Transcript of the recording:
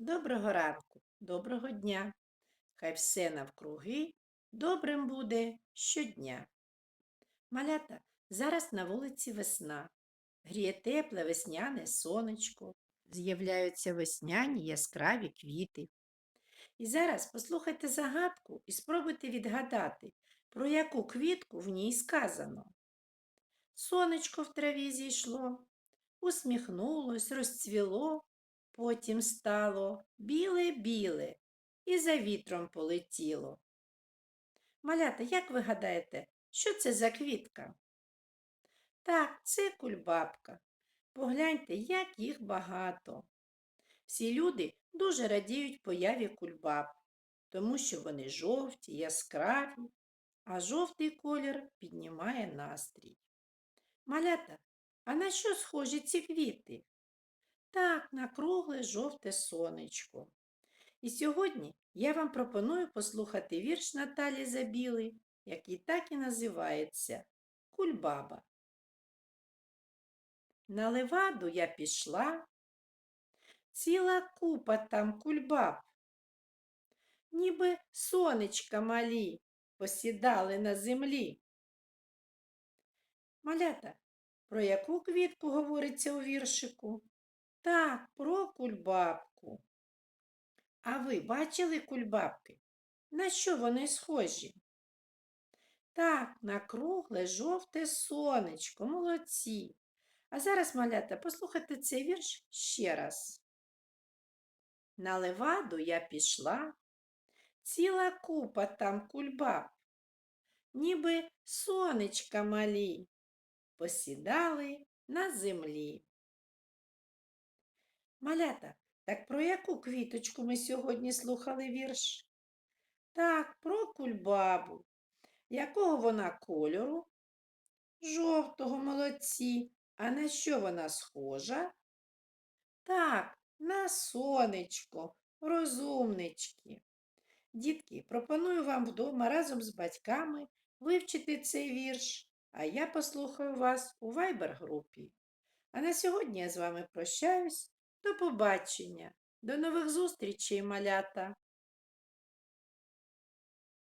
Доброго ранку, доброго дня. Хай все навкруги добрим буде щодня. Малята, зараз на вулиці весна. Гріє тепле весняне сонечко. З'являються весняні яскраві квіти. І зараз послухайте загадку і спробуйте відгадати, про яку квітку в ній сказано. Сонечко в траві зійшло, усміхнулось, розцвіло, потім стало біле-біле і за вітром полетіло. Малята, як ви гадаєте, що це за квітка? Так, це кульбабка. Погляньте, як їх багато. Всі люди дуже радіють появі кульбаб, тому що вони жовті, яскраві, а жовтий колір піднімає настрій. Малята, а на що схожі ці квіти? Так, на кругле жовте сонечко. І сьогодні я вам пропоную послухати вірш Наталі Забіли, який так і називається Кульбаба. На леваду я пішла, ціла купа там кульбаб, ніби сонечка малі посідали на землі. Малята, про яку квітку говориться у віршику? Так, про кульбабку. А ви бачили кульбабки? На що вони схожі? Так, на кругле жовте сонечко, молодці. А зараз, малята, послухайте цей вірш ще раз. На леваду я пішла, ціла купа там кульбаб, ніби сонечка малі, посідали на землі. Малята, так про яку квіточку ми сьогодні слухали вірш? Так, про кульбабу. Якого вона кольору? Жовтого молодці. А на що вона схожа? Так, на сонечко, розумнички. Дітки, пропоную вам вдома разом з батьками вивчити цей вірш, а я послухаю вас у вайбер-групі. А на сьогодні я з вами прощаюсь. До побачення, до нових зустрічей, малята!